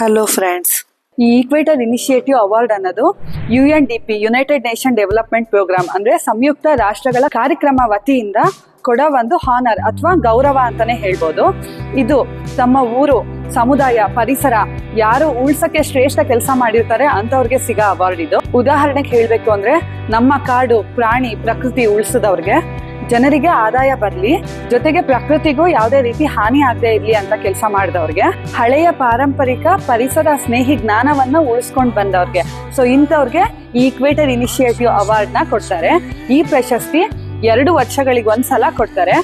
Hello friends ಈ equator initiative award ಅನ್ನೋದು U N D P United nation development programme ಅಂದ್ರೆ ಸಂಯುಕ್ತ ರಾಷ್ಟ್ರಗಳ ಕಾರ್ಯಕ್ರಮ ವತಿಯಿಂದ ಕೊಡೋ ಒಂದು ಹಾನರ್ ಅಥವಾ ಗೌರವ ಅಂತಾನೆ ಹೇಳ್ಬೋದು. ಇದು ತಮ್ಮ ಊರು, ಸಮುದಾಯ, ಪರಿಸರ ಯಾರು ಉಳ್ಸಕ್ಕೆ ಶ್ರೇಷ್ಠ ಕೆಲಸ ಮಾಡಿರ್ತಾರೆ ಅಂತವ್ರಿಗೆ ಸಿಗೋ ಅವಾರ್ಡ್ ಇದು. ಉದಾಹರಣೆಗೆ ಹೇಳ್ಬೇಕು ಅಂದ್ರೆ ನಮ್ಮ ಕಾಡು, ಪ್ರಾಣಿ, ಪ್ರಕೃತಿ ಉಳಿಸಿದವ್ರಿಗೆ. ಜನರಿಗೆ ಆದಾಯ ಬರಲಿ, ಜೊತೆಗೆ ಪ್ರಕೃತಿಗೂ ಯಾವುದೇ ರೀತಿ ಹಾನಿ ಆಗದೆ ಇರಲಿ ಅಂತ ಕೆಲಸ ಮಾಡಿದವ್ರಿಗೆ, ಹಳೆಯ ಪಾರಂಪರಿಕ ಪರಿಸರ ಸ್ನೇಹಿ ಜ್ಞಾನವನ್ನ ಉಳಿಸ್ಕೊಂಡು ಬಂದವ್ರಿಗೆ. ಸೊ ಇಂಥವ್ರಿಗೆ ಈ ಇನಿಶಿಯೇಟಿವ್ ಇನಿಷಿಯೇಟಿವ್ ಅವಾರ್ಡ್ನ ಕೊಡ್ತಾರೆ. ಈ ಪ್ರಶಸ್ತಿ ಎರಡು ವರ್ಷಗಳಿಗೆ ಒಂದ್ಸಲ ಕೊಡ್ತಾರೆ.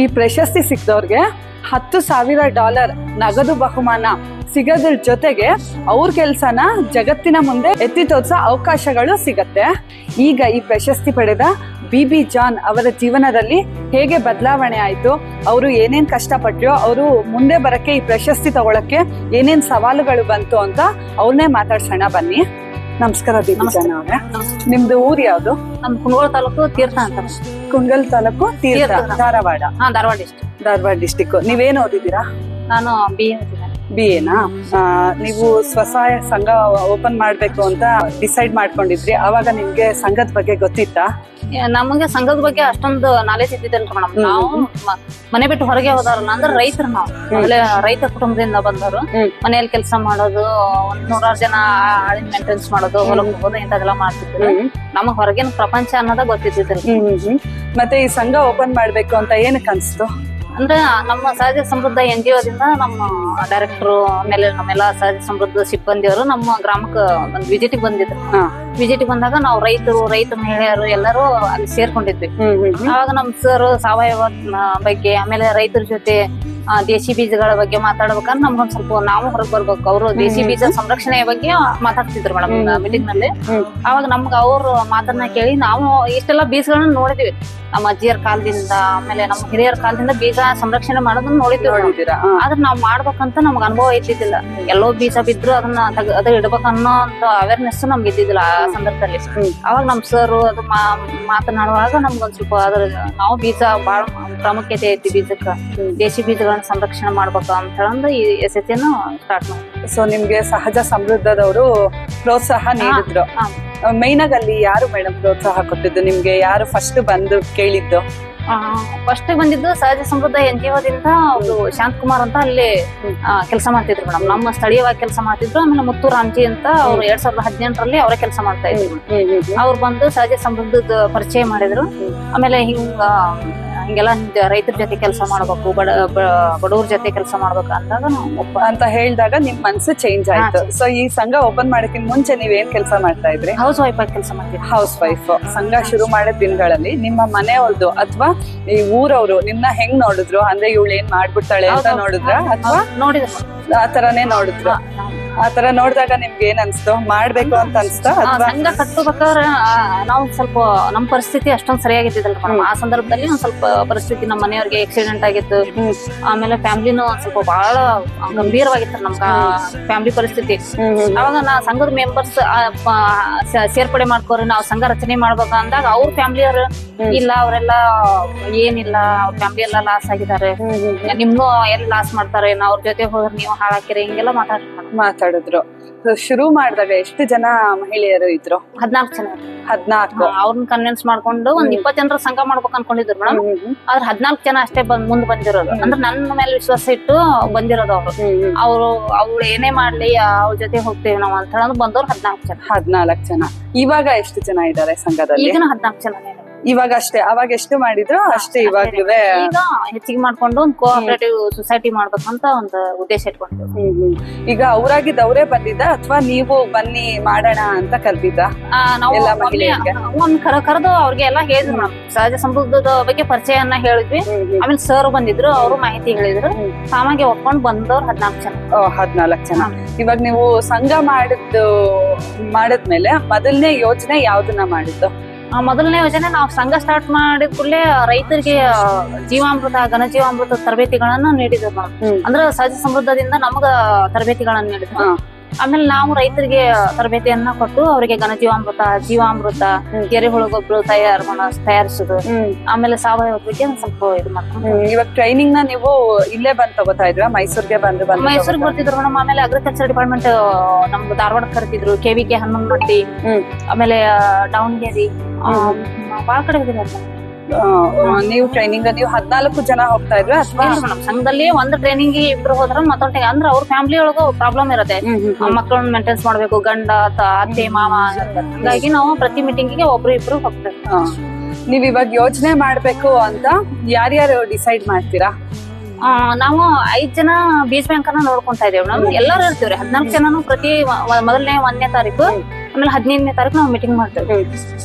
ಈ ಪ್ರಶಸ್ತಿ ಸಿಕ್ಕಿದವ್ರಿಗೆ ಹತ್ತು ಸಾವಿರ ಡಾಲರ್ ನಗದು ಬಹುಮಾನ ಸಿಗೋದ್ರ ಜೊತೆಗೆ ಅವ್ರ ಕೆಲಸನ ಜಗತ್ತಿನ ಮುಂದೆ ಎತ್ತಿ ತೋರಿಸೋ ಅವಕಾಶಗಳು ಸಿಗತ್ತೆ. ಈಗ ಈ ಪ್ರಶಸ್ತಿ ಪಡೆದ ಬಿ ಬಿ ಜಾನ್ ಅವರ ಜೀವನದಲ್ಲಿ ಹೇಗೆ ಬದಲಾವಣೆ ಆಯಿತು ಅವರು ಏನೇನು ಕಷ್ಟಪಟ್ಟರು ಅವರು ಮುಂದೆ ಬರಕ್ಕೆ ಈ ಪ್ರಶಸ್ತಿ ತಗೊಳಕ್ಕೆ ಏನೇನು ಸವಾಲುಗಳು ಬಂತು ಅಂತ ಅವ್ರನ್ನೇ ಮಾತಾಡ್ಸೋಣ ಬನ್ನಿ. ನಮಸ್ಕಾರ ಬಿ ಬಿ ಜಾನ್ ಅವರೇ. ನಿಮ್ದು ಊರ್ ಯಾವ್ದು? ನಮ್ ಕುಂದಗೋಳ ತಾಲೂಕು ತೀರ್ಥ ಅಂತ ಕುಂಗಲ್ ತಾಲೂಕು ತೀರ್ಥ. ಧಾರವಾಡ. ಹಾ ಧಾರವಾಡ ಡಿಸ್ಟಿಕ್ ಧಾರವಾಡ ಡಿಸ್ಟಿಕ್ ನೀವೇನು ಓದಿದ್ದೀರಾ? ನಾನು ಬಿ ಎ ಬಿ ಎನಾ ನೀವು ಸ್ವಸಹಾಯ ಸಂಘ ಓಪನ್ ಮಾಡಬೇಕು ಅಂತ ಡಿಸೈಡ್ ಮಾಡ್ಕೊಂಡಿದ್ರಿ. ಅವಾಗ ನಿಮ್ಗೆ ಸಂಘದ ಬಗ್ಗೆ ಗೊತ್ತಿತ್ತಾ? ನಮಗೆ ಸಂಘದ ಬಗ್ಗೆ ಅಷ್ಟೊಂದು ನಾಲೆಜ್ ಇದ್ದಿದ್ದಲ್ರಿ ಮೇಡಮ್ ನಾವು ಮನೆ ಬಿಟ್ಟು ಹೊರಗೆ ಹೋದವ್ರಲ್ಲ ಅಂದ್ರೆ ರೈತರು ನಾವು. ಒಳ್ಳೆ ರೈತ ಕುಟುಂಬದಿಂದ ಬಂದವರು. ಮನೆಯಲ್ಲಿ ಕೆಲಸ ಮಾಡೋದು ಒಂದ್ ನೂರಾರು ಜನ ಆಳಿನ ಮೇಂಟೆನ್ಸ್ ಮಾಡೋದು ಹೊಲಕ್ಕೆ ಹೋಗೋದು ಇಂಥದೆಲ್ಲ ಮಾಡ್ತಿದ್ರು ನಮಗ್ ಹೊರಗಿನ ಪ್ರಪಂಚ ಅನ್ನೋದ ಗೊತ್ತಿದ್ದಿದ್ರಿ. ಮತ್ತೆ ಈ ಸಂಘ ಓಪನ್ ಮಾಡ್ಬೇಕು ಅಂತ ಏನಕ್ಕೆ ಅನ್ಸ್ತು? ಅಂದ್ರೆ ನಮ್ಮ ಸಹಜ ಸಮೃದ್ಧ ಎನ್ ಜಿ ಒದಿಂದ ನಮ್ಮ ಡೈರೆಕ್ಟರ್ ಆಮೇಲೆ ನಮ್ಮೆಲ್ಲ ಸಹಜ ಸಮೃದ್ಧ ಸಿಬ್ಬಂದಿಯವರು ನಮ್ಮ ಗ್ರಾಮಕ್ಕೆ ಒಂದು ವಿಸಿಟಿಗೆ ಬಂದಿದ್ರು. ಹಾ. ವಿಸಿಟಿಗೆ ಬಂದಾಗ ನಾವು ರೈತರು ರೈತ ಮಹಿಳೆಯರು ಎಲ್ಲರೂ ಅಲ್ಲಿ ಸೇರ್ಕೊಂಡಿದ್ವಿ. ಅವಾಗ ನಮ್ ಸರ್ ಸಾವಯವ ಬಗ್ಗೆ ಆಮೇಲೆ ರೈತರ ಜೊತೆ ದೇಶಿ ಬೀಜಗಳ ಬಗ್ಗೆ ಮಾತಾಡ್ಬೇಕಾದ್ರೆ ನಮ್ಗೊಂದ್ ಸ್ವಲ್ಪ ನಾವು ಹೊರಗ್ ಬರ್ಬೇಕು. ಅವರು ದೇಶಿ ಬೀಜ ಸಂರಕ್ಷಣೆಯ ಬಗ್ಗೆ ಮಾತಾಡ್ತಿದ್ರು ಮೇಡಮ್ ಮೀಟಿಂಗ್ನಲ್ಲಿ. ಅವಾಗ ನಮ್ಗೆ ಅವ್ರ ಮಾತನ್ನ ಕೇಳಿ ನಾವು ಇಷ್ಟೆಲ್ಲ ಬೀಜಗಳನ್ನ ನೋಡಿದ್ವಿ. ನಮ್ಮ ಅಜ್ಜಿಯರ ಕಾಲದಿಂದ ಆಮೇಲೆ ನಮ್ಮ ಹಿರಿಯರ ಕಾಲದಿಂದ ಬೀಜ ಸಂರಕ್ಷಣೆ ಮಾಡೋದನ್ನ ನೋಡಿದ್ವಿ ಆದ್ರೆ ನಾವ್ ಮಾಡ್ಬೇಕಂತ ನಮ್ಗೆ ಅನುಭವ ಇದ್ದಿದ್ದಿಲ್ಲ. ಎಲ್ಲೋ ಬೀಜ ಬಿದ್ರು ಅದನ್ನ ಅದ ಇಡ್ಬೇಕನ್ನೋ ಒಂದು ಅವೇರ್ನೆಸ್ ನಮ್ಗೆ ಇದ್ದಿದ್ದಿಲ್ಲ. ಸಂದರ್ಭದಲ್ಲಿ. ಅವಾಗ ನಮ್ ಸರ್ ಅದು ಮಾ- ಮಾತನಾಡುವಾಗ ನಮ್ಗೊಂದ್ ಸ್ವಲ್ಪ ಅದ್ರ ನಾವು ಬೀಜ ಬಾಳ ಪ್ರಾಮುಖ್ಯತೆ ಐತಿ ಬೀಜಕ್ಕ. ದೇಶಿ ಬೀಜಗಳನ್ನ ಸಂರಕ್ಷಣೆ ಮಾಡ್ಬೇಕು ಅಂತ ಹೇಳಂದು ಈ ಎಸ್ ಎಚ್ ಸ್ಟಾರ್ಟ್ ಮಾಡಿ ಸೊ ನಿಮ್ಗೆ ಸಹಜ ಸಮೃದ್ಧದವರು ಪ್ರೋತ್ಸಾಹ ನೀಡಿದ್ರು. ಮೈನಾಗಲ್ಲಿ ಯಾರು ಮೇಡಮ್ ಪ್ರೋತ್ಸಾಹ ಕೊಟ್ಟಿದ್ದು? ನಿಮ್ಗೆ ಯಾರು ಫಸ್ಟ್ ಬಂದು ಕೇಳಿದ್ದು? ಫಸ್ಟ್ ಬಂದಿದ್ದು ಸಹಜ ಸಮೃದ್ಧ ಎನ್ ಜಿ ಒದಿಂದ ಅವರು ಶಾಂತಕುಮಾರ್ ಅಂತ ಅಲ್ಲಿ ಕೆಲಸ ಮಾಡ್ತಿದ್ರು ಮೇಡಮ್. ನಮ್ಮ ಸ್ಥಳೀಯವಾಗಿ ಕೆಲಸ ಮಾಡ್ತಿದ್ರು ಆಮೇಲೆ ಮುತ್ತು ರಾಮ್ಜಿ ಅಂತ ಅವ್ರು ಎರಡ್ ಸಾವಿರದ ಹದಿನೆಂಟರಲ್ಲಿ ಅವರೇ ಕೆಲಸ ಮಾಡ್ತಾ ಇದ್ರು. ಅವ್ರು ಬಂದು ಸಹಜ ಸಮೃದ್ಧದ ಪರಿಚಯ ಮಾಡಿದ್ರು. ಆಮೇಲೆ ಹಿಂಗ ಹಿಂಗೆಲ್ಲ ರೈತರ ಜೊತೆ ಕೆಲಸ ಮಾಡ್ಬೇಕು ಬಡ ಬಡವ್ರ ಜೊತೆ ಕೆಲಸ ಮಾಡ್ಬೇಕು ಅಂದಾಗ ಅಂತ ಹೇಳಿದಾಗ ನಿಮ್ ಮನ್ಸು ಚೇಂಜ್ ಆಯ್ತು. ಸೊ ಈ ಸಂಘ ಓಪನ್ ಮಾಡಕ್ಕಿಂತ ಮುಂಚೆ ನೀವ್ ಏನ್ ಕೆಲಸ ಮಾಡ್ತಾ ಇದ್ರಿ? ಹೌಸ್ ವೈಫ್ ಆಗಿ ಕೆಲಸ ಮಾಡ್ತೀವಿ. ಹೌಸ್ ವೈಫ್ ಸಂಘ ಶುರು ಮಾಡಿದ ದಿನಗಳಲ್ಲಿ ನಿಮ್ಮ ಮನೆಯವ್ರದ್ದು ಅಥವಾ ಈ ಊರವ್ರು ನಿನ್ನ ಹೆಂಗ್ ನೋಡಿದ್ರು? ಅಂದ್ರೆ ಇವಳು ಏನ್ ಮಾಡ್ಬಿಡ್ತಾಳೆ ಅಂತ ನೋಡಿದ್ರ? ಅಥವಾ ನೋಡಿದ್ರು ಆ ತರನೇ ನೋಡಿದ್ರು? ಆ ತರ ನೋಡಿದಾಗ ನಿಮ್ಗೆ ಏನ್ ಅನ್ಸ್ತು? ಮಾಡ್ಬೇಕು ಅಂತ ಅನ್ಸ್ತಾ ಅಥವಾ? ಸಂಘ ಕಟ್ಟಬೇಕಾದ್ರೆ ನಾವು ಸ್ವಲ್ಪ ನಮ್ಮ ಪರಿಸ್ಥಿತಿ ಅಷ್ಟೊಂದ್ ಸರಿಯಾಗಿದ್ದಿಲ್ಲ ಮೇಡಮ್ ಆ ಸಂದರ್ಭದಲ್ಲಿ ಒಂದ್ ಸ್ವಲ್ಪ ಪರಿಸ್ಥಿತಿ ನಮ್ಮ ಮನೆಯವ್ರಿಗೆ ಆಕ್ಸಿಡೆಂಟ್ ಆಗಿತ್ತು. ಆಮೇಲೆ ಫ್ಯಾಮಿಲಿನೂ ಒಂದ್ ಸ್ವಲ್ಪ ಬಹಳ ಗಂಭೀರವಾಗಿತ್ತು ನಮ್ಗ ಫ್ಯಾಮಿಲಿ ಪರಿಸ್ಥಿತಿ. ಅವಾಗ ನಾ ಸಂಘದ ಮೆಂಬರ್ಸ್ ಸೇರ್ಪಡೆ ಮಾಡ್ಕೋರಿ ನಾವು ಸಂಘ ರಚನೆ ಮಾಡ್ಬೇಕು ಅಂದಾಗ ಅವ್ರ ಫ್ಯಾಮಿಲಿಯವರು ಇಲ್ಲ ಅವರೆಲ್ಲ ಏನಿಲ್ಲ ಅವ್ರ ಫ್ಯಾಮಿಲಿ ಎಲ್ಲ ಲಾಸ್ ಆಗಿದ್ದಾರೆ. ನಿಮ್ಗೂ ಎಲ್ಲಿ ಲಾಸ್ ಮಾಡ್ತಾರೆ ಅವ್ರ ಜೊತೆ ಹೋದ್ರೆ ನೀವು ಹಾಳಾಕಿರಿ ಹಿಂಗೆಲ್ಲ ಮಾತಾಡ್ತಾರೆ ಮಾತಾಡಿದ್ರು ಶುರು ಮಾಡಿದಾಗ ಎಷ್ಟು ಜನ ಮಹಿಳೆಯರು ಇದ್ರು? ಹದ್ನಾಲ್ಕು ಜನ. ಹದಿನಾಲ್ಕು. ಅವ್ರನ್ನ ಕನ್ವಿನ್ಸ್ ಮಾಡ್ಕೊಂಡು ಒಂದ್ ಇಪ್ಪತ್ ಜನರ ಸಂಘ ಮಾಡ್ಬೇಕು ಅನ್ಕೊಂಡಿದ್ರು ಮೇಡಮ್ ಆದ್ರೆ ಹದ್ನಾಲ್ಕು ಜನ ಅಷ್ಟೇ ಬಂದ್ ಮುಂದ್ ಬಂದಿರೋದು. ಅಂದ್ರೆ ನನ್ನ ಮೇಲೆ ವಿಶ್ವಾಸ ಇಟ್ಟು ಬಂದಿರೋದು ಅವ್ರು. ಅವ್ರು ಅವ್ರು ಏನೇ ಮಾಡ್ಲಿ ಅವ್ರ ಜೊತೆ ಹೋಗ್ತೇವೆ ನಾವು ಅಂತ ಹೇಳೋದು ಬಂದವ್ರು ಹದ್ನಾಲ್ಕು ಜನ. ಹದ್ನಾಲ್ಕು ಜನ. ಇವಾಗ ಎಷ್ಟು ಜನ ಇದ್ದಾರೆ ಸಂಘದಲ್ಲಿ? ಈಗಿನ ಹದ್ನಾಲ್ಕು ಜನ ಇವಾಗ ಅಷ್ಟೇ ಅವಾಗ ಎಷ್ಟು ಮಾಡಿದ್ರು ಅಷ್ಟೇ ಇವಾಗ್ಲೂ ಈಗ ಹೆಚ್ಚಿಗೆ ಮಾಡ್ಕೊಂಡು ಒಂದು ಕೋಆಪರೇಟಿವ್ ಸೊಸೈಟಿ ಮಾಡ್ಬೇಕಂತ ಒಂದು ಉದ್ದೇಶ ಇಟ್ಕೊಂಡು. ಈಗ ಅವರಾಗಿದ್ದ ಅವರೇ ಬಂದಿದ್ದ ಅಥವಾ ನೀವು ಬನ್ನಿ ಮಾಡೋಣ ಅಂತ ಕಲ್ತಿದ್ದ ಎಲ್ಲ ಮಹಿಳೆಯರಿಗೆ? ಒಂದ್ ಕರ ಕರೆದು ಅವ್ರಿಗೆ ಎಲ್ಲ ಹೇಳಿದ್ರು ನಾವು ಸಹಜ ಸಮೃದ್ಧದ ಬಗ್ಗೆ ಪರಿಚಯನ ಹೇಳಿದ್ವಿ. ಆಮೇಲೆ ಸರ್ ಬಂದಿದ್ರು ಅವರು ಮಾಹಿತಿ ಹೇಳಿದ್ರು. ಸಾಮಾಗೆ ಒಪ್ಕೊಂಡು ಬಂದವ್ರು ಹದ್ನಾಲ್ಕು ಜನ. ಹದ್ನಾಲ್ಕು ಜನ. ಇವಾಗ ನೀವು ಸಂಘ ಮಾಡಿದ್ದು ಮಾಡಿದ್ಮೇಲೆ ಮೊದಲನೇ ಯೋಜನೆ ಯಾವ್ದನ್ನ ಮಾಡಿದ್ದು? ಮೊದಲನೇ ಯೋಜನೆ ನಾವು ಸಂಘ ಸ್ಟಾರ್ಟ್ ಮಾಡಿದ ಕೂಡಲೇ ರೈತರಿಗೆ ಜೀವಾಮೃತ ಘನಜೀವಾಮೃತ ತರಬೇತಿಗಳನ್ನ ನೀಡಿದ್ರು. ಅಂದ್ರೆ ಸಹಜ ಸಮೃದ್ಧದಿಂದ ನಮಗ ತರಬೇತಿಗಳನ್ನ ನೀಡಿದ್ರು. ಆಮೇಲೆ ನಾವು ರೈತರಿಗೆ ತರಬೇತಿಯನ್ನ ಕೊಟ್ಟು ಅವರಿಗೆ ಘನಜೀವಾಮೃತ ಜೀವಾಮೃತ ಎರೆಹುಳು ಗೊಬ್ಬರ ತಯಾರ ಮಾಡ ತಯಾರಿಸುದು. ಆಮೇಲೆ ಸಾವಯವ ಬಗ್ಗೆ ಸ್ವಲ್ಪ ಇದು ಮಾಡ್ಕೊಂಡು ಇವಾಗ ಟ್ರೈನಿಂಗ್ನ ನೀವು ಇಲ್ಲೇ ಬಂದ್ ತಗೋತಾ ಇದ್ರ? ಮೈಸೂರ್ಗೆ ಬಂದು ಬಂದು ಮೈಸೂರಿಗೆ ಬರ್ತಿದ್ರು ಮೇಡಮ್. ಆಮೇಲೆ ಅಗ್ರಿಕಲ್ಚರ್ ಡಿಪಾರ್ಟ್ಮೆಂಟ್ ನಮ್ದು ಧಾರವಾಡ ಕರಿತಿದ್ರು ಕೆ ವಿ ಕೆ ಹ್ಮ್. ಆಮೇಲೆ ದಾವಣಗೆರೆ. ಆ, ಬಾಳ ಕಡೆ ಹೋಗಿದ್ದಾರೆ ನೀವು ಟ್ರೈನಿಂಗ್ ನೀವು ಹದಿನಾಲ್ಕು ಜನ ಹೋಗ್ತಾ ಇದ್ರೆ ಅಥವಾ ಮೇಡಮ್? ಸಂಘದಲ್ಲಿ ಒಂದ್ ಟ್ರೈನಿಂಗ್ ಇಬ್ರು ಹೋದ್ರ ಮತ್ತೊಂದ್ ಅಂದ್ರೆ ಅವ್ರ ಫ್ಯಾಮಿಲಿ ಒಳಗ ಪ್ರಾಬ್ಲಮ್ ಇರುತ್ತೆ. ಮಕ್ಕಳನ್ನ ಮೇಂಟೈನ್ಸ್ ಮಾಡ್ಬೇಕು ಗಂಡ ಅತ್ತೆ ಮಾವ ಹಾಗಾಗಿ ನಾವು ಪ್ರತಿ ಮೀಟಿಂಗಿಗೆ ಒಬ್ರು ಇಬ್ರು ಹೋಗ್ತೇವೆ. ನೀವ್ ಇವಾಗ ಯೋಚನೆ ಮಾಡ್ಬೇಕು ಅಂತ ಯಾರ್ಯಾರು ಡಿಸೈಡ್ ಮಾಡ್ತೀರಾ? ನಾವು ಐದ್ ಜನ ಬೀಜ ಬ್ಯಾಂಕ್ ಅನ್ನ ನೋಡ್ಕೊಂತಾ ಇದೀವಿ ಎಲ್ಲರೂ ಇರ್ತೀವ್ರಿ. ಹದಿನಾಲ್ಕು ಜನನು ಪ್ರತಿ ಮೊದಲನೇ ಒಂದನೇ ತಾರೀಕು ಆಮೇಲೆ ಹದಿನೈದನೇ ತಾರೀಕು ನಾವು ಮೀಟಿಂಗ್ ಮಾಡ್ತೇವೆ.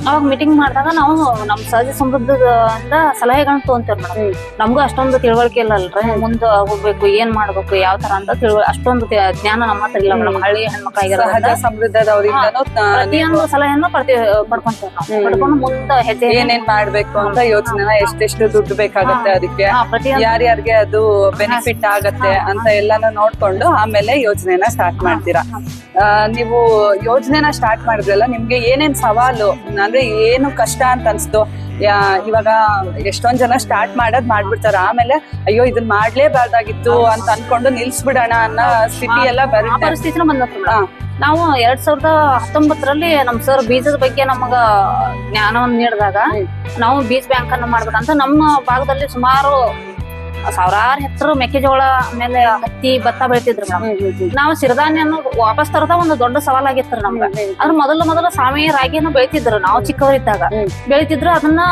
ಅವಾಗ ಮೀಟಿಂಗ್ ಮಾಡಿದಾಗ ನಾವು ನಮ್ಮ ಸಹಜ ಸಮೃದ್ಧದಿಂದ ಸಲಹೆಗಳನ್ನ ತಗೊಂತೇವೆ ಮೇಡಮ್. ನಮಗೂ ಅಷ್ಟೊಂದು ತಿಳುವಳಿಕೆ ಇಲ್ಲ ಅಲ್ರಿ. ಮುಂದೆ ಹೋಗ್ಬೇಕು ಏನ್ ಮಾಡ್ಬೇಕು ಯಾವ ತರ ಅಂತ ತಿಳುವ ಅಷ್ಟೊಂದು ಜ್ಞಾನ ನಮ್ಮ ಹತ್ರ ಇಲ್ಲ ಮೇಡಮ್. ಹಳ್ಳಿ ಹೆಣ್ಮಕ್ಳಾಗಿರೋದ್ರಿಂದ ಪ್ರತಿಯೊಂದು ಸಲಹೆಯನ್ನು ಪಡ್ಕೊಂತೇವೆ ನಾವು. ಪಡ್ಕೊಂಡು ಮುಂದೆ ಹೆಜ್ಜೆ ಏನೇನ್ ಮಾಡ್ಬೇಕು ಅಂತ ಯೋಚನೆ ಎಷ್ಟೆಷ್ಟು ದುಡ್ಡು ಬೇಕಾಗತ್ತೆ ಅದಕ್ಕೆ. ಯಾರ್ಯಾರಿಗೆ ಅದು ಬೆನಿಫಿಟ್ ಆಗತ್ತೆ ಅಂತ ಎಲ್ಲಾನು ನೋಡ್ಕೊಂಡು ಆಮೇಲೆ ಯೋಜನೆನ ಸ್ಟಾರ್ಟ್ ಮಾಡ್ತೀರಾ. ನೀವು ಯೋಜನೆನ ಸ್ಟಾರ್ಟ್ ಮಾಡಿದ್ರಲ್ಲ ನಿಮ್ಗೆ ಏನೇನ್ ಸವಾಲು? ಅಂದ್ರೆ ಏನು ಕಷ್ಟ ಅಂತ ಅನ್ಸ್ತು? ಇವಾಗ ಎಷ್ಟೊಂದ್ ಜನ ಸ್ಟಾರ್ಟ್ ಮಾಡೋದ್ ಮಾಡ್ಬಿಡ್ತಾರ. ಆಮೇಲೆ ಅಯ್ಯೋ ಇದನ್ ಮಾಡ್ಲೇಬಾರ್ದಾಗಿತ್ತು ಅಂತ ಅನ್ಕೊಂಡು ನಿಲ್ಸ್ಬಿಡೋಣ ಅನ್ನೋ ಸ್ಥಿತಿ ಎಲ್ಲ ಬರುತ್ತೆ. ಪರಿಸ್ಥಿತಿನ ಬಂದತ್ರಿ ಮೇಡಮ್. ನಾವು ಎರಡ್ ಸಾವಿರದ ಹತ್ತೊಂಬತ್ತರಲ್ಲಿ ನಮ್ ಸರ್ ಬೀಜದ ಬಗ್ಗೆ ನಮಗ ಜ್ಞಾನವನ್ನು ನೀಡಿದಾಗ ನಾವು ಬೀಜ ಬ್ಯಾಂಕ್ ಅನ್ನ ಮಾಡ್ಬೇಕಂತ ನಮ್ಮ ಭಾಗದಲ್ಲಿ ಸುಮಾರು ಸಾವಿರಾರು ಹೆಸರು ಮೆಕ್ಕೆಜೋಳ ಆಮೇಲೆ ಹತ್ತಿ ಭತ್ತ ಬೆಳಿತಿದ್ರು ಮೇಡಮ್. ನಾವು ಸಿರಿಧಾನ್ಯನು ವಾಪಸ್ ತರದ ಒಂದು ದೊಡ್ಡ ಸವಾಲಾಗಿತ್ತು ನಮ್ಗೆ. ಅದ್ರ ಮೊದಲು ಮೊದಲು ಸಾಮಿ ರಾಗಿನ ಬೆಳಿತಿದ್ರು ನಾವು ಚಿಕ್ಕವರಿದ್ದಾಗ. ಬೆಳಿತಿದ್ರು ಅದನ್ನ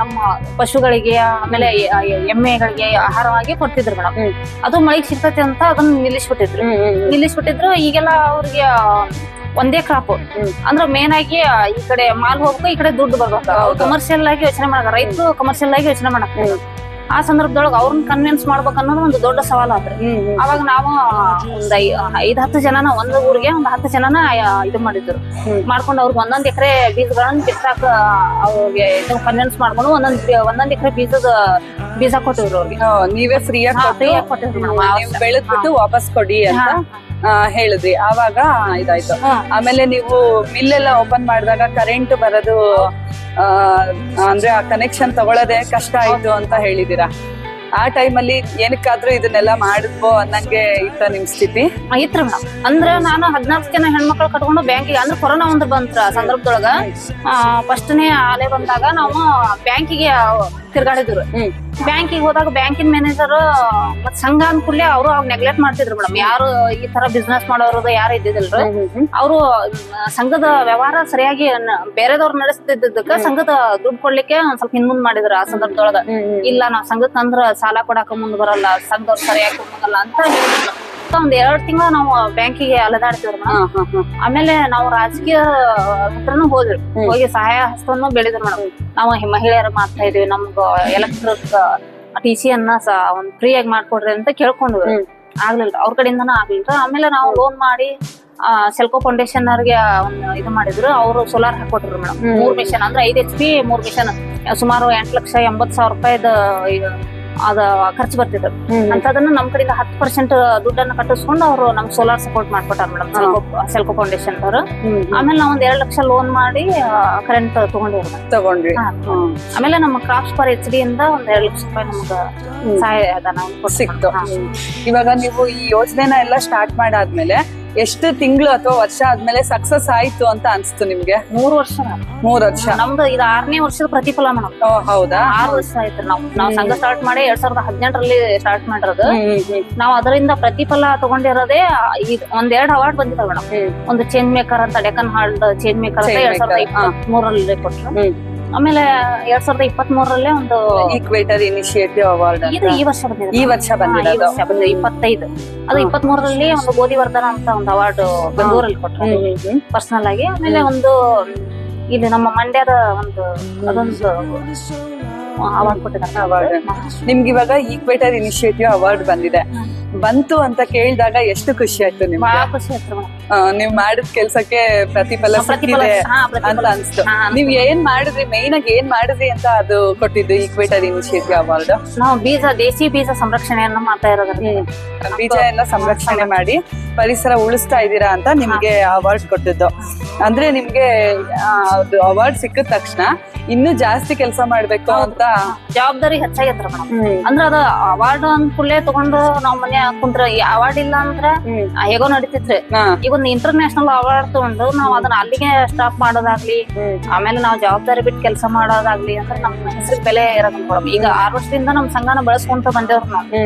ನಮ್ಮ ಪಶುಗಳಿಗೆ ಆಮೇಲೆ ಎಮ್ಮೆಗಳಿಗೆ ಆಹಾರವಾಗಿ ಕೊಡ್ತಿದ್ರು ಮೇಡಮ್. ಅದು ಮಳೆಗೆ ಸಿಗ್ತೈತೆ ಅಂತ ಅದನ್ನ ನಿಲ್ಲಿಸ್ಬಿಟ್ಟಿದ್ರು. ನಿಲ್ಲಿಸ್ಬಿಟ್ಟಿದ್ರು ಈಗೆಲ್ಲ ಅವ್ರಿಗೆ ಒಂದೇ ಕ್ರಾಪ್ ಅಂದ್ರೆ ಮೇನ್ ಆಗಿ ಈ ಕಡೆ ಮಾಲ್ ಹೋಗ್ಬೇಕು ಈ ಕಡೆ ದುಡ್ಡು ಬರ್ಬೇಕು. ಕಮರ್ಷಿಯಲ್ ಆಗಿ ಯೋಚನೆ ಮಾಡಕ ರೈತರು ಕಮರ್ಷಿಯಲ್ ಆಗಿ ಯೋಚನೆ ಮಾಡಕ್. ಆ ಸಂದರ್ಭದೊಳಗೆ ಅವ್ರನ್ನ ಕನ್ವಿನ್ಸ್ ಮಾಡ್ಬೇಕು ಅನ್ನೋದು ಒಂದು ದೊಡ್ಡ ಸವಾಲ್ ಆದ್ರೆ ಅವಾಗ ನಾವು ಒಂದ್ ಐದ್ ಹತ್ತು ಜನನ ಒಂದು ಊರಿಗೆ ಒಂದ್ ಹತ್ತು ಜನನ ಇದು ಮಾಡಿದ್ರು. ಮಾಡ್ಕೊಂಡು ಅವ್ರಿಗೆ ಒಂದೊಂದ್ ಎಕರೆ ಬೀಜಗಳನ್ನ ಬಿತ್ತಾಕ ಅವ್ರಿಗೆ ಕನ್ವಿನ್ಸ್ ಮಾಡ್ಕೊಂಡು ಒಂದೊಂದ್ ಒಂದೊಂದ್ ಎಕರೆ ಬೀಜದ ಬೀಜ ಕೊಟ್ಟಿದ್ರು ಅವ್ರಿಗೆ. ನೀವೇ ಆಗ್ ಕೊಟ್ಟಿದ್ರು. ಬೆಳೆದ್ಬಿಟ್ಟು ವಾಪಸ್ ಕೊಡಿ ಅಂತ ಹೇಳಿದ್ರಿ ಆವಾಗ ಇದಾಯ್ತು. ಆಮೇಲೆ ನೀವು ಮಿಲ್ ಎಲ್ಲ ಓಪನ್ ಮಾಡಿದಾಗ ಕರೆಂಟ್ ಬರೋದು ಅಂದ್ರೆ ಆ ಕನೆಕ್ಷನ್ ತಗೊಳ್ಳೋದೇ ಕಷ್ಟ ಆಯ್ತು ಅಂತ ಹೇಳಿದೀರಾ ಆ ಟೈಮಲ್ಲಿ ಏನಕ್ಕಾದ್ರೂ ಇದನ್ನೆಲ್ಲ ಮಾಡಿದ್ವೋ ಅನ್ನಂಗೆ ಇತ್ತ ನಿಮ್ ಸ್ಥಿತಿ? ಐತ್ರ ಮೇಡಮ್. ಅಂದ್ರೆ ನಾನು ಹದಿನಾಲ್ಕು ಜನ ಹೆಣ್ಮಕ್ಳು ಕಟ್ಕೊಂಡು ಬ್ಯಾಂಕಿಗೆ ಅಂದ್ರೆ ಕೊರೋನಾ ಒಂದು ಬಂತ್ರ ಸಂದರ್ಭದೊಳಗ ಫಸ್ಟ್ನೇ ಅಲೆ ಬಂದಾಗ ನಾವು ಬ್ಯಾಂಕಿಗೆ ತಿರ್ಗಾಡಿದ್ರು. ಬ್ಯಾಂಕಿಗೆ ಹೋದಾಗ ಬ್ಯಾಂಕಿನ ಮ್ಯಾನೇಜರ್ ಮತ್ ಸಂಘ ಅನ್ಕೂಡ್ಲೆ ಅವರು ಅವಾಗ ನೆಗ್ಲೆಕ್ಟ್ ಮಾಡ್ತಿದ್ರು ಮೇಡಮ್ ಯಾರು ಈ ತರ ಬಿಸ್ನೆಸ್ ಮಾಡೋರು ಯಾರು ಇದ್ದಿದಿಲ್ರಿ ಅವರು ಸಂಘದ ವ್ಯವಹಾರ ಸರಿಯಾಗಿ ಬೇರೆದವ್ರು ನಡೆಸ್ತಿದ್ದಕ್ಕ ಸಂಘದ ದುಡ್ಡು ಕೊಡ್ಲಿಕ್ಕೆ ಒಂದ್ ಸ್ವಲ್ಪ ಹಿಂದ್ ಮಾಡಿದ್ರು ಆ ಸಂದರ್ಭದೊಳಗ. ಇಲ್ಲ ನಾವ್ ಸಂಘಕ್ಕೆ ಅಂದ್ರ ಸಾಲ ಕೊಡಾಕ ಮುಂದ್ ಬರಲ್ಲ ಸಂಘದವ್ರು ಸರಿಯಾಗಿ ಕೊಡಲ್ಲ ಅಂತ ಹೇಳಿದ್ರು. ಒಂದ್ ಎರಡ್ ತಿಂಗಳ ನಾವು ಬ್ಯಾಂಕಿಗೆ ಅಲದಾಡ್ತೀವ್ರ ಮೇಡಮ್. ಆಮೇಲೆ ನಾವು ರಾಜಕೀಯ ಹತ್ರನು ಹೋದ್ರಿ ಹೋಗಿ ಸಹಾಯ ಹಸ್ತವನ್ನು ಬೆಳೆದ್ರು ಮೇಡಮ್ ನಾವು ಮಹಿಳೆಯರು ಮಾಡ್ತಾ ಇದೀವಿ. ನಮ್ಗ ಎಲೆಕ್ಟ್ರಿಕ್ ಟಿ ಸಿ ಅನ್ನ ಒಂದ್ ಫ್ರೀ ಆಗಿ ಮಾಡ್ಕೊಡ್ರಿ ಅಂತ ಕೇಳ್ಕೊಂಡ್ವಿ. ಆಗ್ಲಿಲ್ಲ ಅವ್ರ ಕಡೆಯಿಂದನೂ ಆಗ್ಲಿಲ್ಲ ಆಮೇಲೆ ನಾವು ಲೋನ್ ಮಾಡಿ ಸೆಲ್ಕೋ ಫೌಂಡೇಶನ್ ಅವ್ರಿಗೆ ಒಂದು ಇದು ಮಾಡಿದ್ರು. ಅವರು ಸೋಲಾರ್ ಹಾಕೊಟ್ರು ಮೇಡಮ್ ಮೂರ್ ಮಿಷನ್ ಅಂದ್ರೆ ಐದ್ ಎಚ್ ಪಿ ಮೂರ್ ಮಿಷನ್ ಸುಮಾರು ಎಂಟ್ ಲಕ್ಷ ಎಂಬತ್ ಸಾವಿರ ರೂಪಾಯಿದ ಅದ ಖರ್ಚು ಬರ್ತಿದ್ರು ಅಂತ ಅಂತದನ್ನ ನಮ್ ಕಡೆಯಿಂದ ಹತ್ತು ಪರ್ಸೆಂಟ್ ದುಡ್ಡನ್ನ ಕಟ್ಟಿಸ್ಕೊಂಡು ಅವರು ನಮ್ಗೆ ಸೋಲಾರ್ ಸಪೋರ್ಟ್ ಮಾಡ್ಕೊಟ್ಟಾರ ಮೇಡಮ್ ಸೆಲ್ಕೋ ಫೌಂಡೇಶನ್ ಅವರು. ಆಮೇಲೆ ನಾವ್ ಒಂದ್ ಎರಡ್ ಲಕ್ಷ ಲೋನ್ ಮಾಡಿ ಕರೆಂಟ್ ತಗೊಂಡಿವ್ರಿ ತಗೊಂಡ್ವಿ. ತಗೊಂಡ್ರಿ ಆಮೇಲೆ ನಮ್ಮ ಕ್ರಾಫ್ಟ್ ಫಾರ್ ಎಚ್ ಡಿ ಇಂದ ಒಂದ್ ಎರಡ್ ಲಕ್ಷ ರೂಪಾಯಿ ನಮ್ಗ ಸಹಾಯ ಸಿಕ್ತು. ಇವಾಗ ನೀವು ಈ ಯೋಜನೆನ ಎಲ್ಲ ಸ್ಟಾರ್ಟ್ ಮಾಡಾದ್ಮೇಲೆ ಎಷ್ಟು ತಿಂಗಳು ಅಥವಾ ವರ್ಷ ಆದ್ಮೇಲೆ ಸಕ್ಸಸ್ ಆಯ್ತು ಅಂತ ಅನ್ಸ್ತು ನಿಮ್ಗೆ? ಮೂರು ವರ್ಷ ಮೂರು ಮೂರ್ ವರ್ಷ. ನಮ್ದು ಇದು ಆರನೇ ವರ್ಷದ ಪ್ರತಿಫಲ ಮೇಡಮ್ ಓ, ಹೌದಾ? ಆರು ವರ್ಷ ಆಯ್ತು ನಾವು. ನಾವು ಸಂಘ ಸ್ಟಾರ್ಟ್ ಮಾಡಿ ಎರಡ್ ಸಾವಿರದ ಹದಿನೆಂಟರಲ್ಲಿ ಸ್ಟಾರ್ಟ್ ಮಾಡಿರೋದು. ಹ್ಮ್, ಹ್ಮ್, ಹ್ಮ್. ನಾವು ಅದರಿಂದ ಪ್ರತಿಫಲ ತಗೊಂಡಿರೋದೇ ಈಗ ಒಂದ್ ಎರಡ್ ಅವಾರ್ಡ್ ಬಂದಿದ್ದಾವೆ ಮೇಡಮ್ ಹ್ಮ್. ಒಂದು ಚೇಂಜ್ ಮೇಕರ್ ಅಂತ ಡೆಕನ್ ಹಾಲ್ಡ್ ಚೇಂಜ್ ಮೇಕರ್ ಅಂತ Change ಎರಡ್ ಸಾವಿರದ maker. ಇಪ್ಪತ್ತ್ ಮೂರರಲ್ಲಿ ಹ್ಮ್. ಆಮೇಲೆ ಎರಡ್ ಸಾವಿರದ ಇಪ್ಪತ್ತ್ ಮೂರಲ್ಲೇ ಒಂದು ಈಕ್ವೇಟರ್ ಇನಿಶಿಯೇಟಿವ್ ಅವಾರ್ಡ್ ಇದು ಈ ವರ್ಷ ಬಂದಿದೆ ಈ ವರ್ಷ ಬಂದಿರೋದು. ಬಂದಿದೆ. ಇಪ್ಪತ್ತೈದು. ಅದು. ಇಪ್ಪತ್ತ್ ಮೂರರಲ್ಲಿ ಒಂದು ಗೋಧಿವರ್ಧನ ಅಂತ ಒಂದು ಅವಾರ್ಡ್ ಬೆಂಗಳೂರಲ್ಲಿ ಕೊಟ್ಟರು. ಪರ್ಸನಲ್ ಆಗಿ. ಆಮೇಲೆ ಒಂದು ಇಲ್ಲಿ ನಮ್ಮ ಮಂಡ್ಯದ ಒಂದು ಅದೊಂದು ಅವಾರ್ಡ್ ಕೊಟ್ಟಿದ್ದಾರೆ. ಅವಾರ್ಡ್ ನಿಮ್ಗೆ ಇವಾಗ ಈಕ್ವೇಟರ್ ಇನಿಶಿಯೇಟಿವ್ ಅವಾರ್ಡ್ ಬಂದಿದೆ. ಬಂತು ಅಂತ ಕೇಳಿದಾಗ ಎಷ್ಟು ಖುಷಿ ಆಯ್ತು ನಿಮ್ಗೆ? ಬಹಳ ಖುಷಿ ಆಯ್ತು. ಮೇಡಮ್ ನೀವ್ ಮಾಡಿದ ಕೆಲ್ಸಕ್ಕೆ ಪ್ರತಿಫಲ ಸಿಕ್ಕಿದೆ ಅಂತ ಅನ್ಸ್ತು. ನೀವ್ ಏನ್ ಮಾಡಿದ್ರಿ? ಮೈನ್ ಆಗಿ ಏನ್ ಮಾಡಿದ್ರಿ ಅಂತ ಅದು ಕೊಟ್ಟಿದ್ದು ಈಕ್ವೇಟರ್ ಇನಿಷಿಯೇಟಿವ್ ಅವಾರ್ಡ್ ನಾವು ಬೀಜ ದೇಸಿ ಬೀಜ ಸಂರಕ್ಷಣೆಯನ್ನ ಮಾಡ್ತಾ ಇರೋದ್ರಿ ಬೀಜ ಎಲ್ಲ ಸಂರಕ್ಷಣೆ ಮಾಡಿ ಪರಿಸರ ಉಳಿಸ್ತಾ ಇದ್ದೀರಾ ಅಂತ ನಿಮ್ಗೆ ಅವಾರ್ಡ್ ಕೊಟ್ಟಿದ್ದು. ಅಂದ್ರೆ ನಿಮ್ಗೆ ಅವಾರ್ಡ್ ಸಿಕ್ಕಿದ ತಕ್ಷಣ ಇನ್ನು ಜಾಸ್ತಿ ಕೆಲಸ ಮಾಡ್ಬೇಕು ಅಂತ ಜವಾಬ್ದಾರಿ ಹೆಚ್ಚಾಗೈತ್ರ ಅಂದ್ರೆ ಅದ ಅವಾರ್ಡ್ ಅಂದ್ಕೂಡ್ಲೆ ತಗೊಂಡು ನಾವ್ ಮನೆ ಕುಂತ್ರ ಅವಾರ್ಡ್ ಇಲ್ಲ ಅಂದ್ರೆ ಹೇಗೋ ನಡೀತಿತ್ರಿ. ಈಗ ಒಂದು ಇಂಟರ್ನ್ಯಾಷನಲ್ ಅವಾರ್ಡ್ ತಗೊಂಡು ನಾವು ಅದನ್ನ ಅಲ್ಲಿಗೆ ಸ್ಟಾಪ್ ಮಾಡೋದಾಗ್ಲಿ, ಆಮೇಲೆ ನಾವು ಜವಾಬ್ದಾರಿ ಬಿಟ್ಟು ಕೆಲಸ ಮಾಡೋದಾಗ್ಲಿ ಅಂದ್ರೆ ನಮ್ಮ ಹೆಸರು ಬೆಲೆ ಇರೋದು ಮೇಡಮ್ ಈಗ ಆರು ವರ್ಷದಿಂದ ನಮ್ ಸಂಘನ ಬಳಸ್ಕೊಂತ ಬಂದೇವ್ರ ನಾವು.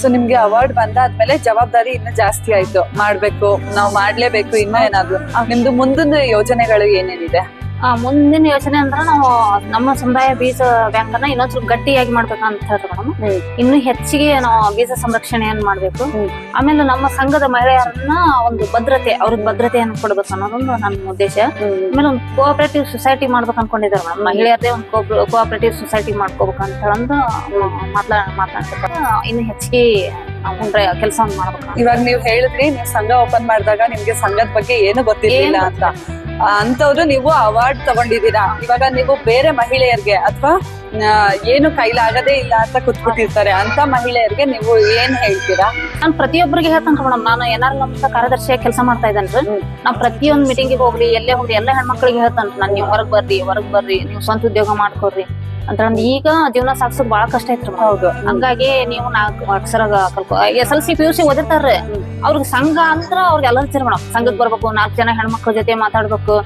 ಸೊ ನಿಮ್ಗೆ ಅವಾರ್ಡ್ ಬಂದಾದ್ಮೇಲೆ ಜವಾಬ್ದಾರಿ ಇನ್ನು ಜಾಸ್ತಿ ಆಯ್ತು. ಮಾಡ್ಬೇಕು, ನಾವು ಮಾಡ್ಲೇಬೇಕು, ಇನ್ನೂ ಏನಾದ್ರು? ನಿಮ್ದು ಮುಂದಿನ ಯೋಜನೆಗಳು ಏನೇನಿದೆ? ಮುಂದಿನ ಯೋಚನೆ ಅಂದ್ರೆ ನಾವು ನಮ್ಮ ಸಮುದಾಯ ಬೀಜ ಬ್ಯಾಂಕ್ ಅನ್ನ ಇನ್ನೊಂದ್ ಸ್ವಲ್ಪ ಗಟ್ಟಿಯಾಗಿ ಮಾಡ್ಬೇಕಂತ ಹೇಳ್ತಾರೆ ಮೇಡಮ್. ಇನ್ನು ಹೆಚ್ಚಿಗೆ ನಾವು ಬೀಜ ಸಂರಕ್ಷಣೆಯನ್ನು ಮಾಡ್ಬೇಕು. ಆಮೇಲೆ ನಮ್ಮ ಸಂಘದ ಮಹಿಳೆಯರನ್ನ ಒಂದು ಭದ್ರತೆ ಅವ್ರಿಗೆ ಭದ್ರತೆಯನ್ನು ಕೊಡ್ಬೇಕು ಅನ್ನೋದೊಂದು ನನ್ನ ಉದ್ದೇಶ. ಆಮೇಲೆ ಒಂದು ಕೋಆಪರೇಟಿವ್ ಸೊಸೈಟಿ ಮಾಡ್ಬೇಕು ಅನ್ಕೊಂಡಿದ್ದಾರೆ ಮೇಡಮ್ ಮಹಿಳೆಯರದೇ ಒಂದು ಕೋಆಪರೇಟಿವ್ ಸೊಸೈಟಿ ಮಾಡ್ಕೋಬೇಕು ಅಂತ ಹೇಳಂದು ಮಾತಾಡ ಮಾತಾಡ್ತಾರೆ ಇನ್ನು ಹೆಚ್ಚಿಗೆ ಕೆಲಸ ಮಾಡ್ಬೇಕು ಇವಾಗ ನೀವು ಹೇಳಿದ್ರಿ ನೀವು ಸಂಘ ಓಪನ್ ಮಾಡಿದಾಗ ನಿಮ್ಗೆ ಸಂಘದ ಬಗ್ಗೆ ಏನು ಗೊತ್ತಿರ್ಲಿಲ್ಲ ಅಂತ. ಅಂತವ್ರು ನೀವು ಅವಾರ್ಡ್ ತಗೊಂಡಿದ್ದೀರಾ? ಇವಾಗ ನೀವು ಬೇರೆ ಮಹಿಳೆಯರಿಗೆ ಅಥವಾ ಏನು ಕೈಲಾಗದೇ ಇಲ್ಲ ಅಂತ ಕೂತ್ಬಿಟ್ಟಿರ್ತಾರೆ ಅಂತ ಮಹಿಳೆಯರಿಗೆ ನೀವು ಏನ್ ಹೇಳ್ತೀರಾ? ನಾನು ಪ್ರತಿಯೊಬ್ಬರಿಗೆ ಹೇಳ್ತಾನೆ ಮೇಡಮ್ ನಾನು ಏನಾರು ನಮ್ಮ ಕಾರ್ಯದರ್ಶಿಯಾಗಿ ಕೆಲಸ ಮಾಡ್ತಾ ಇದ್ದೇನೆ ಹ್ಮ್. ನಾವು ಪ್ರತಿಯೊಂದು ಮೀಟಿಂಗಿಗೆ ಹೋಗ್ರಿ ಎಲ್ಲೇ ಹೋಗ್ರಿ ಎಲ್ಲ ಹೆಣ್ಮಕ್ಳಿಗೆ ಹೇಳ್ತಾನೆ. ನಾನು ನೀವು ಹೊರಗ್ ಬರ್ರಿ ಹೊರಗ್ ಬರ್ರಿ ನೀವು ಸ್ವಂತ ಉದ್ಯೋಗ ಮಾಡ್ಕೊಡ್ರಿ. ಅಂತ ಹೇಳಿ ಈಗ ಜೀವನ ಸಾಗ್ಸೋದ್ ಬಹಳ ಕಷ್ಟ ಐತ್ರಿ ಹೌದು. ಹಂಗಾಗಿ ನೀವು ನಾಲ್ಕು ಅಕ್ಷರ ಕಲ್ಕೊ S L C P U C ಓದಿರ್ತಾರ್ರಿ. ಅವ್ರಿಗೆ ಸಂಘ ಅಂದ್ರ ಅವ್ರಿಗೆ ಎಲ್ಲ ಮೇಡಮ್ ಸಂಘಕ್ಕೆ ಬರ್ಬೇಕು ನಾಲ್ಕು ಜನ ಹೆಣ್ಮಕ್ಳ ಜೊತೆ ಮಾತಾಡ್ಬೇಕು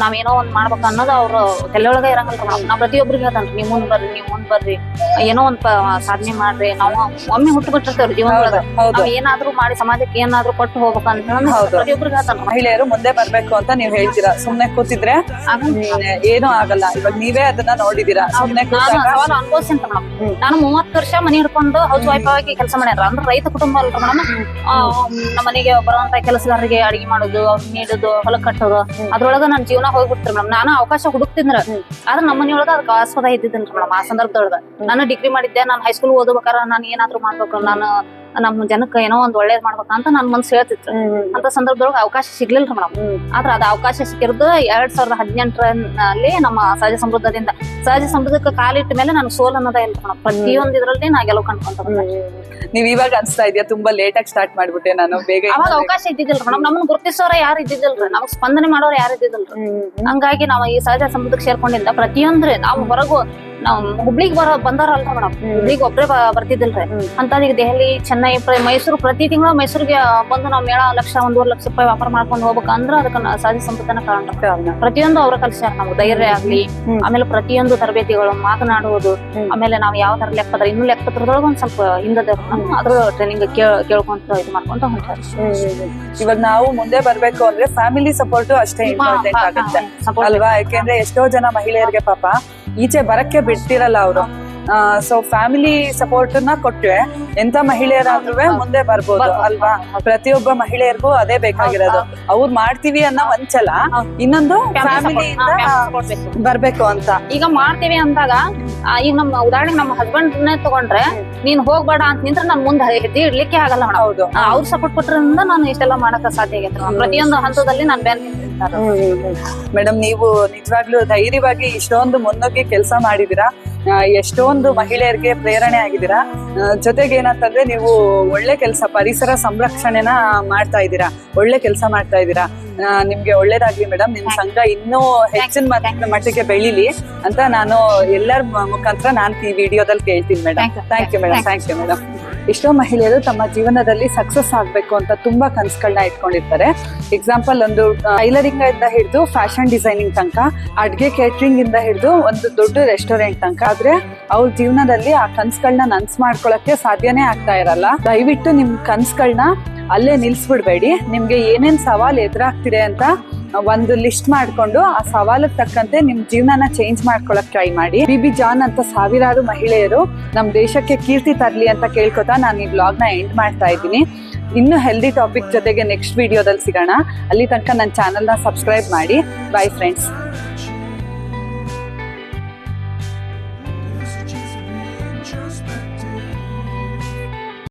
ನಾವೇನೋ ಒಂದ್ ಮಾಡ್ಬೇಕು ಅನ್ನೋದು ಅವ್ರು ತಲೆಯೊಳಗ ಇರಂಗಿಲ್ಲ ಮೇಡಮ್ ನಾವ್ ಪ್ರತಿಯೊಬ್ಬರಿಗೆ ಹೇಳ್ತಾನ್ರಿ ನೀವು ಮುಂದ್ ಬರ್ರಿ ನೀವು ಮುಂದ್ ಬರ್ರಿ ಏನೋ ಒಂದ್ ಸಾಧನೆ ಮಾಡ್ರಿ. ನಾವು ಒಮ್ಮೆ ಹುಟ್ಟು ಬಿಟ್ಟಿರ್ತೇವ್ರಿ ಜೀವನದೊಳಗ ನಾವ್ ಏನಾದ್ರೂ ಮಾಡಿ ಸಮಾಜಕ್ಕೆ ಏನಾದ್ರೂ ಕೊಟ್ಟು ಹೋಗ್ಬೇಕು ಅಂತ ಹೇಳಿ ಹೌದು. ಪ್ರತಿಯೊಬ್ಬರಿಗೆ ಹೇಳ್ತಾನ ಮಹಿಳೆಯರು ಮುಂದೆ ಬರ್ಬೇಕು ಅಂತ ನೀವ್ ಹೇಳ್ತೀರಾ? ಸುಮ್ನೆ ಕೂತಿದ್ರೆ ಏನೂ ಆಗಲ್ಲ. ಇವಾಗ ನೀವೇ ಅದನ್ನ ನೋಡಿದೀರಾ? ನಾನು ಕೂತಾಗ ಸವಾಲು ಅನುಭವಿಸ್ತೀನಿ ಮೇಡಮ್ ನಾನು ಮೂವತ್ತು ವರ್ಷ ಮನೆ ಹಿಡ್ಕೊಂಡು ಹೌಸ್ ವೈಫ್ ಆಗಿ ಕೆಲಸ ಮಾಡ್ಯಾರ. ಅಂದ್ರೆ ರೈತ ಕುಟುಂಬ ಅಲ್ರಿ ಮೇಡಮ್. ನಮ್ಮ ಮನೆಗೆ ಬರುವಂತ ಕೆಲಸಗಾರರಿಗೆ ಅಡಿಗೆ ಮಾಡೋದು ಅವ್ರಿಗೆ ನೀಡೋದು ಹೊಲ ಕಟ್ಟೋದು. ಅದ್ರೊಳಗ ನನ್ನ ಜೀವನ ಹೋಗ್ಬಿಡ್ತೀರಿ ಮೇಡಮ್. ನಾನು ಅವಕಾಶ ಹುಡುಕ್ತಿದ್ರ ಆದ್ರೆ ನಮ್ಮ ಮನೆಯೊಳಗ ಅದಕ್ಕೆ ಆಸ್ಪದ ಇದ್ದಿದ್ದೀನಿ ಮೇಡಮ್ ಆ ಸಂದರ್ಭದೊಳಗ. ನಾನು ಡಿಗ್ರಿ ಮಾಡಿದ್ದೆ ನಾನು ಹೈಸ್ಕೂಲ್ ಓದ್ಬೇಕಾರ ನಾನು ಏನಾದ್ರು ಮಾಡ್ಬೇಕು ನಾನು ನಮ್ಮ ಜನಕ್ಕೆ ಏನೋ ಒಂದ್ ಒಳ್ಳೇದ್ ಮಾಡ್ಬೇಕಂತ ನನ್ ಮನ್ಸು ಹೇಳ್ತಿತ್ತು. ಅಂತ ಸಂದರ್ಭದೊಳಗ ಅವಕಾಶ ಸಿಗ್ಲಿಲ್ಲ ಮೇಡಮ್. ಆದ್ರ ಅದ ಅವಕಾಶ ಸಿಕ್ಕಿರೋದು ಎರಡ್ ಸಾವಿರದ ಹದಿನೆಂಟರಲ್ಲಿ ನಮ್ಮ ಸಹಜ ಸಮೃದ್ಧದಿಂದ. ಸಹಜ ಸಮೃದ್ಧಕ್ಕೆ ಕಾಲಿಟ್ಟ ಮೇಲೆ ನಾನು ಸೋಲ್ ಅನ್ನೋದೇ ಇಲ್ಲ ಮೇಡಮ್. ಪ್ರತಿಯೊಂದ್ ಇದ್ರಲ್ಲಿ ನಾ ಗೆಲುವು ಕಂಡ್ಕೊಂತ. ನೀವ್ ಇವಾಗ ಅನ್ಸ್ತಾ ಇದೆಯಾ ತುಂಬಾ ಲೇಟ್ ಆಗಿ ಸ್ಟಾರ್ಟ್ ಮಾಡ್ಬಿಟ್ಟೆ ನಾನು ಬೇಗ ಅವಾಗ ಅವಕಾಶ ಇದ್ದಿದ್ದಿಲ್ಲ ಮೇಡಮ್. ನಮ್ಮನ್ನ ಗುರುತಿಸೋರ ಯಾರು ಇದ್ದಿದ್ದಿಲ್ಲ ನಮಗ್ ಸ್ಪಂದನೆ ಮಾಡೋರು ಯಾರು ಇದ್ದಿದ್ದಿಲ್ಲ ಹಂಗಾಗಿ ನಾವು ಈ ಸಹಜ ಸಮೃದ್ಧಕ್ಕೆ ಸೇರ್ಕೊಂಡಿದ್ದ ಪ್ರತಿಯೊಂದ್ರೆ ನಾವು ಹೊರಗು ನಾವು ಹುಬ್ಳಿಗ್ ಬರೋ ಬಂದಾರಲ್ರ ಮೇಡಮ್ ಹುಬ್ಳಿಗ್ ಒಬ್ರೇ ಬರ್ತಿದ್ದಿಲ್ರಿ. ಅಂತ ಈಗ ದೆಹಲಿ ಚೆನ್ನೈ ಮೈಸೂರು ಪ್ರತಿ ತಿಂಗಳ ಮೈಸೂರಿಗೆ ಬಂದು ನಾವು ಮೇಳ ಲಕ್ಷ ಒಂದೂವರೆ ಲಕ್ಷ ರೂಪಾಯಿ ವ್ಯಾಪಾರ ಮಾಡ್ಕೊಂಡು ಹೋಗ್ಬೇಕಂದ್ರ ಅಂದ್ರೆ ಅದಕ್ಕೆ ಸಹಜ ಸಂಪತ್ತನ ಕಾರಣ. ಪ್ರತಿಯೊಂದು ಅವ್ರ ಕಲ್ಸ್ಯಾರ ನಮ್ಗೆ ಧೈರ್ಯ ಆಗ್ಲಿ ಆಮೇಲೆ ಪ್ರತಿಯೊಂದು ತರಬೇತಿಗಳು ಮಾತನಾಡುವುದು. ಆಮೇಲೆ ನಾವು ಯಾವ ತರ ಲೆಕ್ಕಪತ್ರ ಇನ್ನೂ ಲೆಕ್ಕಪತ್ರದೊಳಗೆ ಒಂದ್ ಸ್ವಲ್ಪ ಹಿಂದದ ಅದ್ರ ಟ್ರೈನಿಂಗ್ ಕೇಳ್ಕೊಂತ ಇದು ಮಾಡ್ಕೊಂತ ಹೊಂಟಾರ ಇವಾಗ ನಾವು ಮುಂದೆ ಬರ್ಬೇಕು ಅಂದ್ರೆ ಫ್ಯಾಮಿಲಿ ಸಪೋರ್ಟ್ ಅಷ್ಟೇ ಇಂಪಾರ್ಟೆಂಟ್ ಆಗುತ್ತೆ. ಅಲ್ವಾ? ಯಾಕೆಂದ್ರೆ ಎಷ್ಟೋ ಜನ ಮಹಿಳೆಯರಿಗೆ ಪಾಪ ಈಚೆ ಬರಕ್ಕೆ ಬಿಡ್ತಿರಲ್ಲ ಅವರು. ಸೊ ಫ್ಯಾಮಿಲಿ ಸಪೋರ್ಟ್ನ ಕೊಟ್ರೆ ಎಂತ ಮಹಿಳೆಯರಾದ್ರೂ ಮುಂದೆ ಬರ್ಬೋದು ಅಲ್ವಾ? ಪ್ರತಿಯೊಬ್ಬ ಮಹಿಳೆಯರಿಗೂ ಅದೇ ಬೇಕಾಗಿರೋದು. ಅವ್ರು ಮಾಡ್ತೀವಿ ಅನ್ನೋ ಒಂದ್ಸಲ ಇನ್ನೊಂದು ಫ್ಯಾಮಿಲಿಯಿಂದ ಬರ್ಬೇಕು ಅಂತ. ಈಗ ಮಾಡ್ತೀವಿ ಅಂದಾಗ ಈಗ ನಮ್ಮ ಉದಾಹರಣೆಗೆ ನಮ್ಮ ಹಸ್ಬೆಂಡ್ ತಗೊಂಡ್ರೆ ನೀನ್ ಹೋಗ್ಬೇಡ ಅಂತ ನಿಂತ್ರೆ ನಾನ್ ಮುಂದೆ ಹೆಜ್ಜೆ ಇಡ್ಲಿಕ್ಕೆ ಆಗಲ್ಲ ಹೌದು. ಅವ್ರು ಸಪೋರ್ಟ್ ಕೊಟ್ಟರಿಂದ ನಾನು ಇಷ್ಟೆಲ್ಲ ಮಾಡಕ್ ಸಾಧ್ಯ ಆಗೈತೆ. ಪ್ರತಿಯೊಂದು ಹಂತದಲ್ಲಿ ನಾನು ಬೇರೆ ಮೇಡಮ್ ನೀವು ನಿಜವಾಗ್ಲೂ ಧೈರ್ಯವಾಗಿ ಇಷ್ಟೊಂದು ಮುನ್ನುಗ್ಗಿ ಕೆಲಸ ಮಾಡಿದೀರಾ? ಆ, ಎಷ್ಟೊಂದು ಮಹಿಳೆಯರಿಗೆ ಪ್ರೇರಣೆ ಆಗಿದ್ದೀರಾ? ಜೊತೆಗೆ ಏನಂತಂದ್ರೆ ನೀವು ಒಳ್ಳೆ ಕೆಲಸ ಪರಿಸರ ಸಂರಕ್ಷಣೆನ ಮಾಡ್ತಾ ಇದ್ದೀರಾ? ಒಳ್ಳೆ ಕೆಲಸ ಮಾಡ್ತಾ ಇದ್ದೀರಾ? ನಿಮ್ಗೆ ಒಳ್ಳೇದಾಗ್ಲಿ ಮೇಡಮ್ ನಿಮ್ ಸಂಘ ಇನ್ನೂ ಹೆಚ್ಚಿನ ಮಟ್ಟಕ್ಕೆ ಮಟ್ಟಿಗೆ ಬೆಳಿಲಿ ಅಂತ ನಾನು ಎಲ್ಲರ ಮುಖಾಂತರ ನಾನು ಈ ವಿಡಿಯೋದಲ್ಲಿ ಕೇಳ್ತೀನಿ madam thank you madam thank you madam ಎಷ್ಟೋ ಮಹಿಳೆಯರು ತಮ್ಮ ಜೀವನದಲ್ಲಿ ಸಕ್ಸಸ್ ಆಗ್ಬೇಕು ಅಂತ ತುಂಬಾ ಕನ್ಸುಗಳನ್ನ ಇಟ್ಕೊಂಡಿರ್ತಾರೆ. ಎಕ್ಸಾಂಪಲ್ ಒಂದು ಟೈಲರಿಂಗ್ ಇಂದ ಹಿಡಿದು ಫ್ಯಾಷನ್ ಡಿಸೈನಿಂಗ್ ತನಕ, ಅಡ್ಗೆ ಕ್ಯಾಟ್ರಿಂಗ್ ಇಂದ ಹಿಡಿದು ಒಂದು ದೊಡ್ಡ ರೆಸ್ಟೋರೆಂಟ್ ತನಕ. ಆದ್ರೆ ಅವ್ರ ಜೀವನದಲ್ಲಿ ಆ ಕನ್ಸುಗಳನ್ನ ನನ್ಸ್ ಮಾಡ್ಕೊಳಕ್ಕೆ ಸಾಧ್ಯನೇ ಆಗ್ತಾ ಇರಲ್ಲ. ದಯವಿಟ್ಟು ನಿಮ್ ಕನ್ಸುಗಳನ್ನ ಅಲ್ಲೇ ನಿಲ್ಸ್ಬಿಡ್ಬೇಡಿ. ನಿಮ್ಗೆ ಏನೇನ್ ಸವಾಲ್ ಎದುರಾಗ್ತಿದೆ ಅಂತ ಒಂದು ಲಿಸ್ಟ್ ಮಾಡ್ಕೊಂಡು ಆ ಸವಾಲಿಗೆ ತಕ್ಕಂತೆ ನಿಮ್ ಜೀವನನ ಚೇಂಜ್ ಮಾಡ್ಕೊಳಕ್ ಟ್ರೈ ಮಾಡಿ. ಬಿ ಬಿ ಜಾನ್ ಅಂತ ಸಾವಿರಾರು ಮಹಿಳೆಯರು ನಮ್ ದೇಶಕ್ಕೆ ಕೀರ್ತಿ ತರ್ಲಿ ಅಂತ ಕೇಳ್ಕೊತಾ ನಾನು ಈ ಬ್ಲಾಗ್ನ ಎಂಡ್ ಮಾಡ್ತಾ ಇದ್ದೀನಿ. ಇನ್ನು ಹೆಲ್ದಿ ಟಾಪಿಕ್ ಜೊತೆಗೆ ನೆಕ್ಸ್ಟ್ ವಿಡಿಯೋದಲ್ಲಿ ಸಿಗೋಣ. ಅಲ್ಲಿ ತನಕ ನನ್ನ ಚಾನಲ್ನ ಸಬ್ಸ್ಕ್ರೈಬ್ ಮಾಡಿ. By friends